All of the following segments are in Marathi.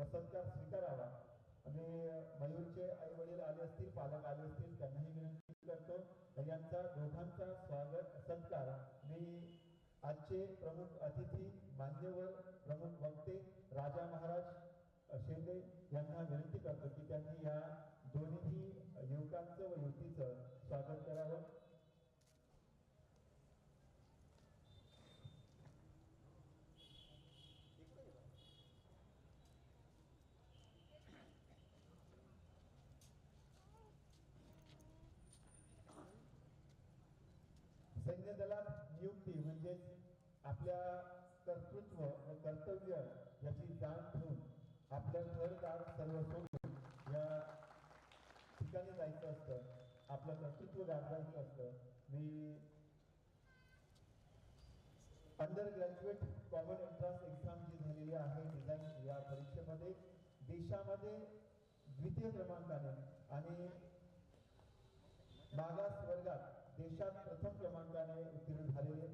या सत्कार स्वीकारावा. आणि मयूरचे आई वडील आले असतील पालक आले असतील त्यांनाही विनंती करतो. यांचा दोघांचा स्वागत सत्कार. मी आजचे प्रमुख अतिथी मान्यवर प्रमुख वक्ते राजा महाराज अ, शेंडे यांना विनंती करतो की त्यांनी या दोन्ही युवकांचं व युवतीचं स्वागत करावं. सैन्य दलात नियुक्ती म्हणजेच आपल्या कर्तृत्व व कर्तव्य याची जाण ठेवून आपलं घरदार सर्व सोडून या ठिकाणी जायचं असतं. आपलं कर्तृत्व गाजवायचं असतं. मी under graduate common entrance exam जी झालेली आहे डिझाईन या परीक्षेमध्ये देशामध्ये द्वितीय क्रमांकाने आणि मागास वर्गात देशात प्रथम क्रमांकाने उत्तीर्ण झालेले.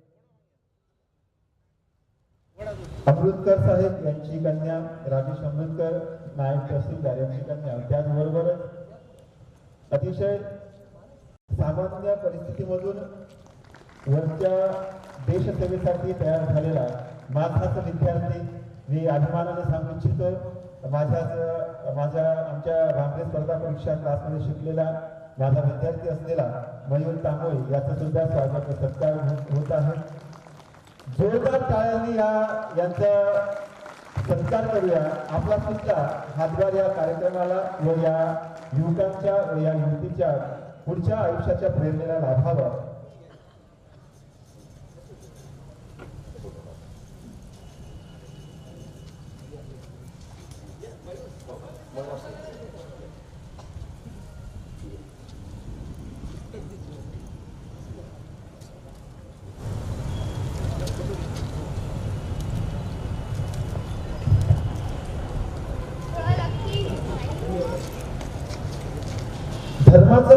अमृतकर साहेब यांची कन्या राजेश अमृतकर नायब तहसीलदार यांची कन्या. त्याचबरोबरच अतिशय सामान्य परिस्थितीमधून वरच्या देशसेवेसाठी तयार झालेला माझाच विद्यार्थी मी अभिमानाने सांगू इच्छितो. माझ्याच माझ्या आमच्या रामदेव स्पर्धा परीक्षा क्लासमध्ये शिकलेला माझा विद्यार्थी असलेला मयूर तांबोळी याचं सुद्धा स्वागत सत्कार होत होत आहे. जोरदार टाळ्यांनी या यांचा सत्कार करूया. आपला सुद्धा हातभार या कार्यक्रमाला व या युवकांच्या व या युवतीच्या पुढच्या आयुष्याच्या प्रेरणेला लाभावा.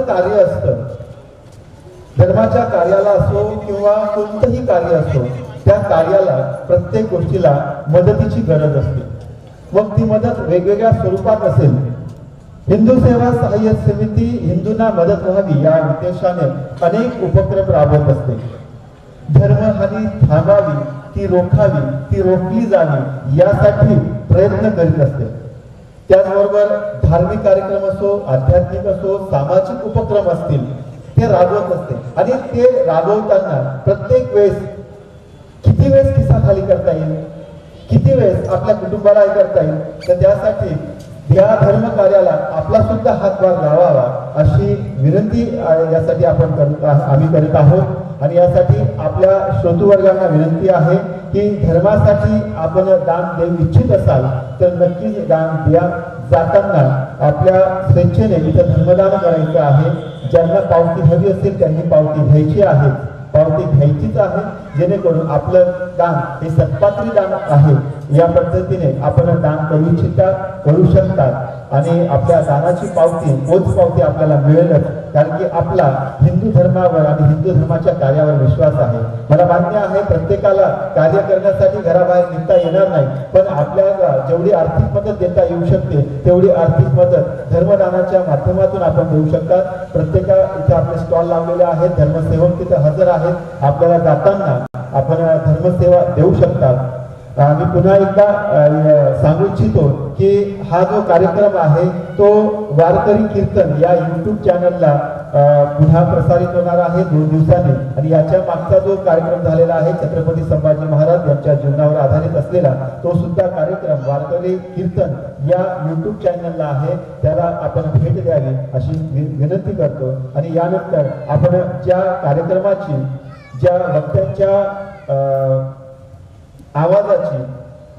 कार्य असतं. धर्माच्या कार्याला असो किंवा कोणतंही कार्य असो त्या कार्याला प्रत्येक गोष्टीला मदतीची गरज असते. मग ती मदत वेगवेगळ्या स्वरूपात असेल. हिंदू सेवा सहाय्य समिती हिंदूंना मदत व्हावी या उद्देशाने अनेक उपक्रम राबवत असते. धर्महानी थांबावी ती रोखावी ती रोखली जावी यासाठी प्रयत्न करीत असते. त्याचबरोबर धार्मिक कार्यक्रम असो आध्यात्मिक असो सामाजिक उपक्रम असतील ते राबवत असते. आणि ते राबवताना प्रत्येक वेळेस किती वेळेस खिसा खाली करता येईल? किती वेळेस आपल्या कुटुंबाला हे करता येईल? तर त्यासाठी या धर्म कार्याला आपला सुद्धा हातभार लावावा अशी विनंती यासाठी आपण करत आम्ही करीत आहोत. आणि यासाठी आपल्या श्रोतूवर्गांना विनंती आहे की धर्मासाठी आपण दान देऊ इच्छित असाल तर नक्कीच दान द्या. जाताना आपल्या स्वेच्छेने इथं धर्मदान करायचं आहे. ज्यांना पावती हवी असेल त्यांनी पावती घ्यायची आहे. पावती घ्यायचीच आहे. जेणेकरून आपलं दान हे सत्पात्री दान आहे. या पद्धतीने आपण दान करू इच्छिता करू शकतात आणि आपल्या दानाची पावती पोच पावती आपल्याला मिळेलच. कारण की आपला हिंदू धर्मावर आणि हिंदू धर्माच्या कार्यावर विश्वास आहे. मला मान्य आहे प्रत्येकाला कार्य करण्यासाठी घराबाहेर निघता येणार नाही. पण आपल्याला जेवढी आर्थिक मदत देता येऊ शकते तेवढी आर्थिक मदत धर्मदानाच्या माध्यमातून आपण देऊ शकतात प्रत्येका इथे आपले स्टॉल लावलेले आहेत धर्मसेवक तिथे हजर आहेत. आपल्याला जाताना आपण धर्मसेवा देऊ शकतात. आम्ही पुन्हा एकदा सांगू इच्छितो की हा जो कार्यक्रम आहे तो वारकरी कीर्तन या युट्यूब चॅनलला पुन्हा प्रसारित होणार आहे दोन दिवसांनी. आणि याच्या मागचा जो कार्यक्रम झालेला आहे छत्रपती संभाजी महाराज यांच्या जीवनावर आधारित असलेला तो सुद्धा कार्यक्रम वारकरी कीर्तन या युट्यूब चॅनलला आहे. त्याला आपण भेट द्यावी अशी विनंती करतो. आणि यानंतर आपण ज्या कार्यक्रमाची ज्या वक्त्यांच्या आवाजाची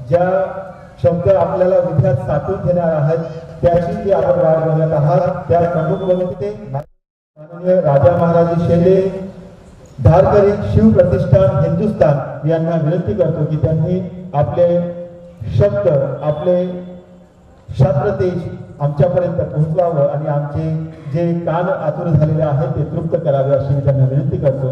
ज्या शब्द आपल्याला विद्यात साठवून घेणार आहेत त्याची जी आपण वाट बघत आहात. त्या प्रमुख वक्ते माननीय राजा महाराज शेले धारकरी शिव प्रतिष्ठान हिंदुस्थान यांना विनंती करतो की त्यांनी आपले शब्द आपले शास्त्रतेज आमच्यापर्यंत पोहोचवावं आणि आमचे जे कान आतुर झालेले आहेत ते तृप्त करावे अशी मी त्यांना विनंती करतो.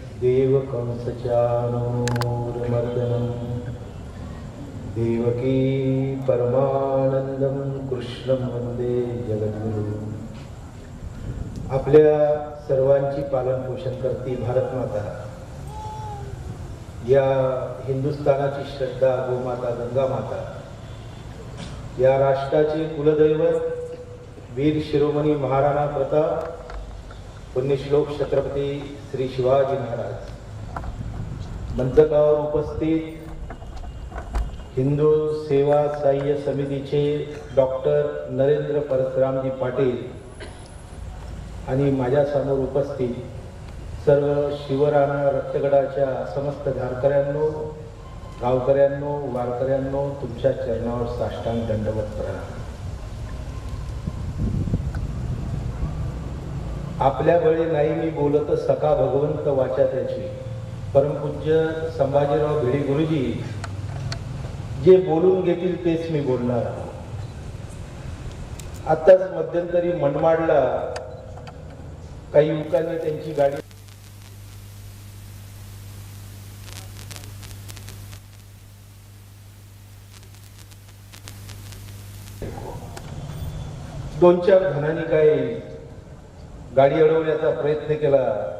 देवकंसचानूरमर्दनं देवकी परमानंदम कृष्णं वंदे जगद्गुरु। आपल्या सर्वांची पालनपोषण करती भारतमाता। या हिंदुस्थानाची श्रद्धा गोमाता गंगा माता या राष्ट्राचे कुलदैवत वीर शिरोमणी महाराणा प्रताप पुण्यश्लोक छत्रपती श्री शिवाजी महाराज. मंचकावर उपस्थित हिंदू सेवा सहाय्य समितीचे डॉक्टर नरेंद्र परशुरामजी पाटील आणि माझ्यासमोर उपस्थित सर्व शिवराणा रक्तगडाच्या समस्त धारकऱ्यांनो गावकऱ्यांनो वारकऱ्यांनो तुमच्या चरणावर साष्टांग दंडवत प्रणाम. आपल्या बळी नाही मी बोलत सखा भगवंत वाचा त्याची. परमपूज्य संभाजीराव भिडे गुरुजी जे बोलून घेतील तेच मी बोलणार. आताच मध्यंतरी मनमाडला काही युवकांनी त्यांची गाडी दोन चार जणांनी काय गाडी अडवण्याचा प्रयत्न केला.